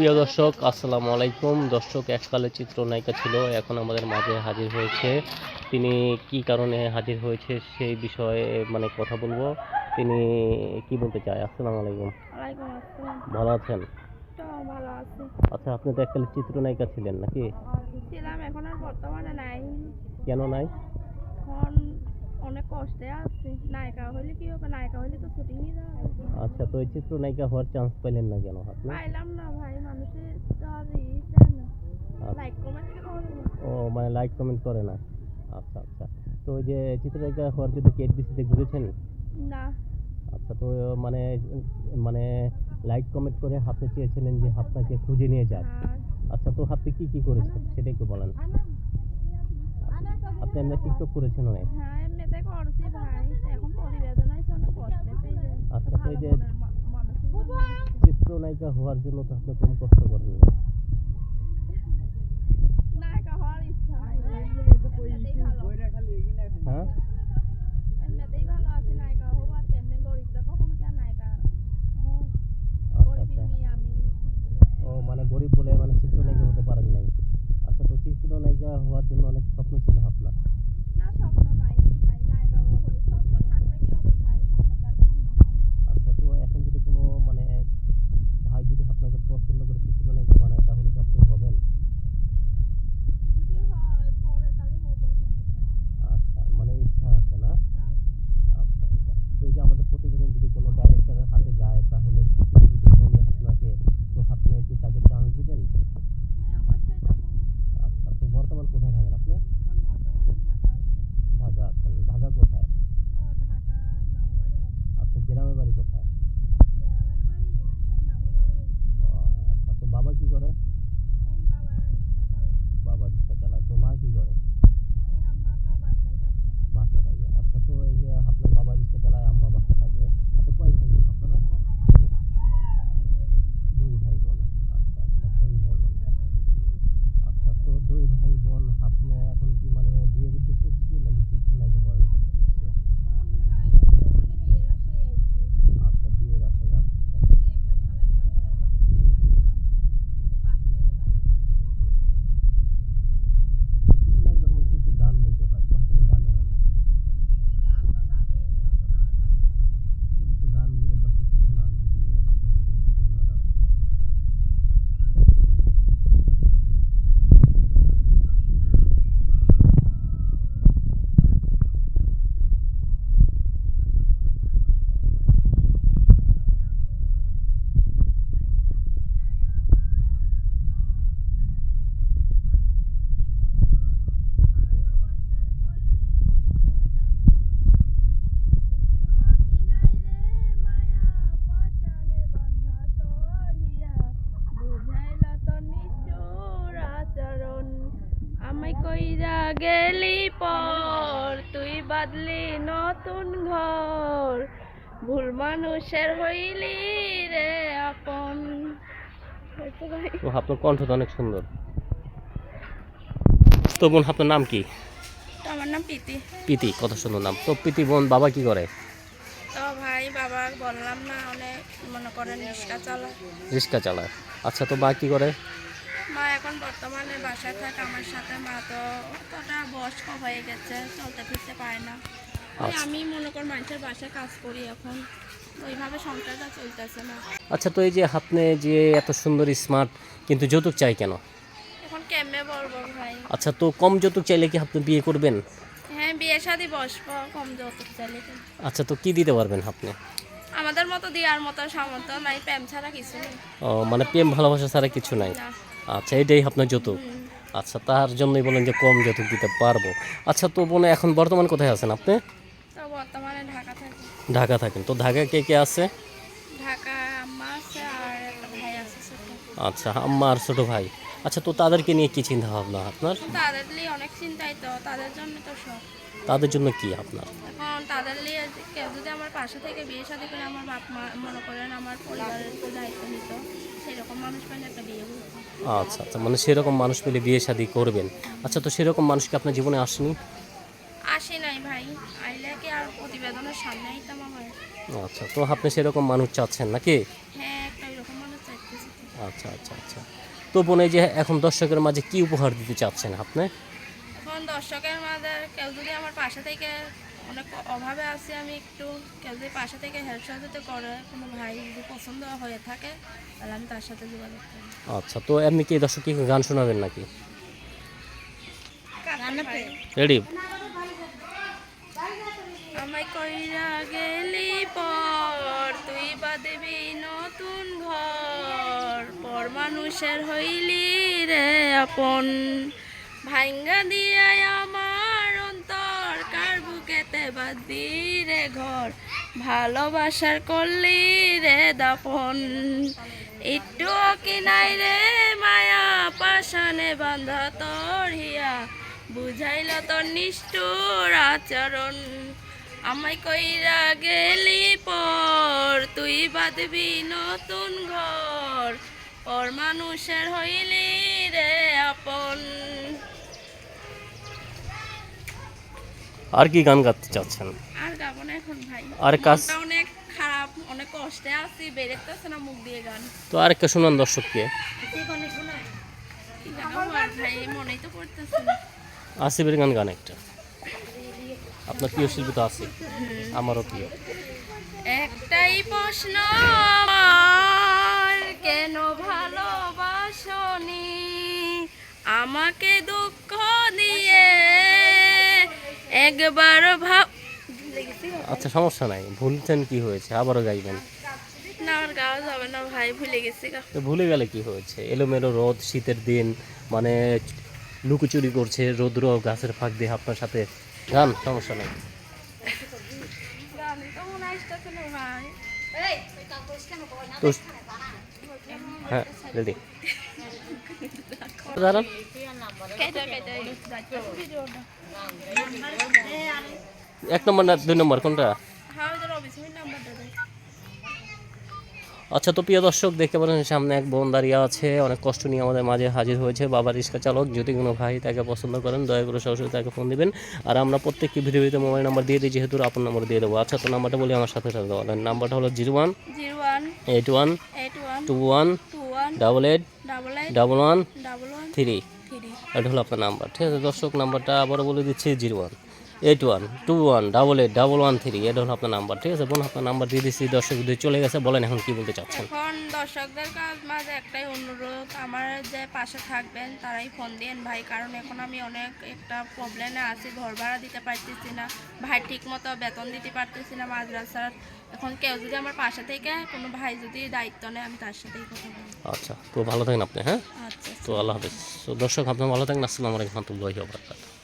প্রিয় দর্শক আসসালামু আলাইকুম। দর্শক এককালে চিত্রনায়িকা ছিল এখন আমাদের মাঝে হাজির হয়েছে। তিনি কি কারণে হাজির হয়েছে সেই বিষয়ে মানে কথা বলব। তিনি কি বলতে চায়? আসসালামু আলাইকুম। ওয়ালাইকুম আসসালাম। ভালো আছেন? তো ভালো আছি। আচ্ছা আপনি তো এককালে চিত্রনায়িকা ছিলেন নাকি? ছিলাম এখন আর বর্তমানে নাই। কেন নাই? অনেক কষ্টে আছি। নায়িকা হইলে কি হবে? নায়িকা হইলে তো শুটিং নিয়ে যাওয়া আচ্ছা তো এই চিত্রনায়িকা হওয়ার চান্স না কেন আপনি? পাইলাম না ভাই মানুষের না। আচ্ছা। লাইক কমেন্ট করে ও মানে লাইক কমেন্ট করে না। আচ্ছা আচ্ছা। তো ওই যে চিত্রনায়িকা হওয়ার জন্য ঘুরেছেন? না। আচ্ছা তো মানে মানে লাইক কমেন্ট করে হাতে চেয়েছিলেন যে আপনাকে খুঁজে নিয়ে যাক। আচ্ছা তো আপনি কি কি করেছেন? সেটা একটু বলেন। আপনি এমনি টিকটক করেছেন অনেক হ্যাঁ এমনিতে করছি ভাই এখন প্রতিবেদন আছে অনেক কষ্টে পেয়ে যায় আচ্ছা, এই যে-। চিত্রনায়িকা হওয়ার জন্য তো আপনি কম কষ্ট করেন না হ্যাঁ? আচ্ছা আচ্ছা। মেয়ে আমি। ও মানে গরিব বলে মানে চিত্রনায়িকা হতে পারেন নাই। আচ্ছা তো চিত্রনায়িকা হওয়ার জন্য অনেক স্বপ্ন ছিল আপনার? না স্বপ্ন নাই। ভাই নায়িকা স্বপ্ন থাকলে কি হবে ভাই স্বপ্ন কি আর পূর্ণ হয় আচ্ছা তো এখন যদি কোনো মানে ভাই যদি আপনাকে পছন্দ করে চিত্রনায়িকা বানায় তাহলে কি আপনি হবেন যদি হয় পরে তাহলে হব সমস্যা আচ্ছা মানে ইচ্ছা আছে না নেই। আচ্ছা আচ্ছা তো এই যে আমাদের প্রতিবেদন যদি কোনো ডাইরেক্টরের হাতে যায় তাহলে তিনি যদি শোনে আপনাকে তো আপনি কি তাকে চান্স দিবেন হ্যাঁ অবশ্যই যাব আচ্ছা তো বর্তমান কোথায় থাকেন আপনি এখন বর্তমানে ঢাকা আছি ঢাকা আছেন ঢাকা কোথায় ও ঢাকা নামবাজার আছি আচ্ছা গ্রামের বাড়ি কোথায় গ্রামের বাড়ি নামবাজারে ও, আচ্ছা তো বাবা কি করে এই বাবা রিক্সা চালায় বাবা রিক্সা চালায় তো মা কি করে এই আম্মা তো বাসায় থাকে বাসা থাকে আচ্ছা তো এই যে আপনার বাবা রিক্সা চালায় আম্মা বাসা থাকে আচ্ছা কয় ভাই বোন আপনারা দুই ভাই বোন আচ্ছা আচ্ছা দুই ভাই বোন আচ্ছা তো দুই ভাই বোন আপনি এখন কি মানে বিয়ে উদ্দেশ্যে নাকি কি হওয়ার ইচ্ছে? এখন ভাই বর্তমানে বিয়ের আশায় আইছি আচ্ছা বিয়ের আশায় আসছেন যদি একটা ভালো একটা মনের মানুষ পাইতাম সে পাশ থেকে দায়িত্ব চিত্রনায়িকা হলে একটু একটু গান গাইতে হয় তো আপনি গান জানেন না গান তো জানি অতটাও জানি না ভাই একটু গান গিয়ে দর্শককে শোনান যে আপনার যদি একটু প্রতিভাটা আমায় কইরা গেলি পর তুই বাদলি নতুন ঘর। ভুল মানুষের হইলি রে আপন। আপনার কণ্ঠ তো অনেক সুন্দর। তো বোন আপনার নাম কি? তো আমার নাম প্রীতি। প্রীতি কত সুন্দর নাম। তো প্রীতি বোন বাবা কি করে? তো ভাই বাবা বললাম না অনেক মনে করেন রিক্সা চালায়। রিক্সা চালায়। আচ্ছা তো বা কি করে? মা এখন বর্তমানে বাসায় থাকে আমার সাথে মা তো অতটা বয়স্ক হয়ে গেছে চলতে ফিরতে পারে না। আচ্ছা। আমি মনে কর মানুষের বাসায় কাজ করি এখন ওইভাবে সংসারটা চলতেছে না। আচ্ছা তো এই যে আপনি যে এত সুন্দর স্মার্ট কিন্তু যৌতুক চাই কেন? এখন কেমনে বলব ভাই? আচ্ছা তো কম যৌতুক চাইলে কি আপনি বিয়ে করবেন? হ্যাঁ বিয়ে শাদি বসবো কম যৌতুক চাইলে আচ্ছা তো কি দিতে পারবেন আপনি? আমাদের মতো দেওয়ার মতো সামর্থ্য নাই প্রেম ছাড়া কিছু নেই। ও মানে প্রেম ভালোবাসা ছাড়া কিছু নাই। আচ্ছা এটাই আপনার যৌতুক? আচ্ছা তার জন্যই বলেন যে কম যৌতুক দিতে পারব। আচ্ছা তো বোনে এখন বর্তমান কোথায় আছেন আপনি? বর্তমানে ঢাকা থাকি। ঢাকা থাকেন। তো ঢাকা কে কে আছে? ঢাকা আম্মা আছে আর ভাই আছে আচ্ছা আম্মা আর ছোটো ভাই। আচ্ছা তো তাদেরকে নিয়ে কি চিন্তা ভাবনা আপনার? তাদের লিয়ে অনেক চিন্তাই তো তাদের জন্য তো সব তাদের জন্য কি আপনার? এখন তাদের কেউ যদি আমার পাশে থেকে বিয়ে শাদি করে আমার বাপ মা মনে করেন আমার পরিবারের দায়িত্ব নিত। আচ্ছা আচ্ছা মানে সেরকম মানুষ পেলে বিয়ে শাদি করবেন। আচ্ছা তো সেরকম মানুষ কি আপনার জীবনে আসেনি? আসি নাই ভাই আইলে কি আর প্রতিবেদনের সামনে আইতাম আমার আচ্ছা তো আপনি সেরকম মানুষ চাচ্ছেন নাকি? হ্যাঁ একটা এরকম মানুষ চাইতেছি। আচ্ছা আচ্ছা আচ্ছা। তো বোন এই যে এখন দর্শকের মাঝে কি উপহার দিতে চাচ্ছেন আপনি? এখন দর্শকের মাঝে কেউ যদি আমার পাশে থেকে অনেক অভাবে আছি আমি একটু। কেউ যদি পাশে থেকে হেল্প সহযোগিতা করে কোনো ভাই যদি পছন্দ হয়ে থাকে তাহলে আমি তার সাথে যোগাযোগ করি। আচ্ছা তো এমনি কি দর্শক কি গান শোনাবেন নাকি? রেডি আমায় কইরা গেলি পর তুই বাঁধবি নতুন ঘর পর মানুষের হইলি রে আপন। ভাঙ্গা কার বুকেতে বাঁধবি রে ঘর, ভালোবাসার করলি রে দাপন একটু কি নাই রে মায়া পাশানে বাঁধা তোর হিয়া, বুঝাইল তোর নিষ্ঠুর আচরণ। আমায় কইরা গেলি পর, তুই বাঁধবি নতুন ঘর, পর মানুষের হইলি রে আপন। আর কি গান গাইতে চাচ্ছেন? আর গাবো না এখন ভাই। আর কাজ অনেক খারাপ অনেক কষ্টে আছি বেরোতেছে না মুখ দিয়ে গান। তো আরেকটা শোনান দর্শককে কি? আর তো পড়তেছে না। আসিফের গান গান একটা। আপনার প্রিয় শিল্পী তো আছে আমারও প্রিয়। একটাই প্রশ্ন কেন ভালোবাসনি? আমাকে দুঃখ দিয়ে একবার ভাব আচ্ছা সমস্যা নাই। ভুলছেন কি হয়েছে? আবারও গাইবেন। না আর গাওয়া যাবে না ভাই ভুলে গেছি ভুলে গেলে কি হয়েছে? এলোমেলো রোদ শীতের দিন মানে লুকোচুরি করছে রৌদ্র গাছের ফাঁক দিয়ে আপনার সাথে গান সমস্যা নেই। তো হ্যাঁ রেডি। দাঁড়ান এক নম্বর না দুই নম্বর কোনটা? আচ্ছা তো প্রিয় দর্শক দেখতে পারেন সামনে এক বোন দাঁড়িয়ে আছে। অনেক কষ্ট নিয়ে আমাদের মাঝে হাজির হয়েছে। বাবা রিক্সা চালক যদি কোনো ভাই তাকে পছন্দ করেন দয়া করে সরাসরি তাকে ফোন দিবেন। আর আমরা প্রত্যেকটি ভিডিওতে মোবাইল নাম্বার দিয়ে দিই যেহেতু আপনার নাম্বার দিয়ে দেবো। আচ্ছা তো নাম্বারটা বলি আমার সাথে সাথে বলেন। নাম্বারটা হলো zero one zero one eight one eight one two one two one double eight double eight double one double one three. এটা হলো আপনার নাম্বার। ঠিক আছে দর্শক নাম্বারটা আবারও বলে দিচ্ছি zero one. Eight one two one double eight double one three এটা হলো আপনার নাম্বার ঠিক আছে? বোন আপনার নাম্বার দিয়ে দিচ্ছি দর্শক যদি চলে গেছে বলেন এখন কি বলতে চাচ্ছেন? এখন দর্শকদের মাঝে একটাই অনুরোধ আমার যে পাশে থাকবেন তারাই ফোন দিন ভাই কারণ এখন আমি অনেক একটা প্রবলেমে আছি ঘর ভাড়া দিতে পারতেছি না ভাই ঠিক মতো বেতন দিতে পারতেছি না মাদ্রাসার এখন কেউ যদি আমার পাশে থেকে কোনো ভাই যদি দায়িত্ব নেয় আমি তার সাথেই কথা বলব। আচ্ছা তো ভালো থাকেন আপনি হ্যাঁ? আচ্ছা তো আল্লাহ হাফিজ। তো দর্শক আপনার ভালো থাকেন আসসালামু আলাইকুম রহমতুল্লাহি ওয়া বারাকাতুহু।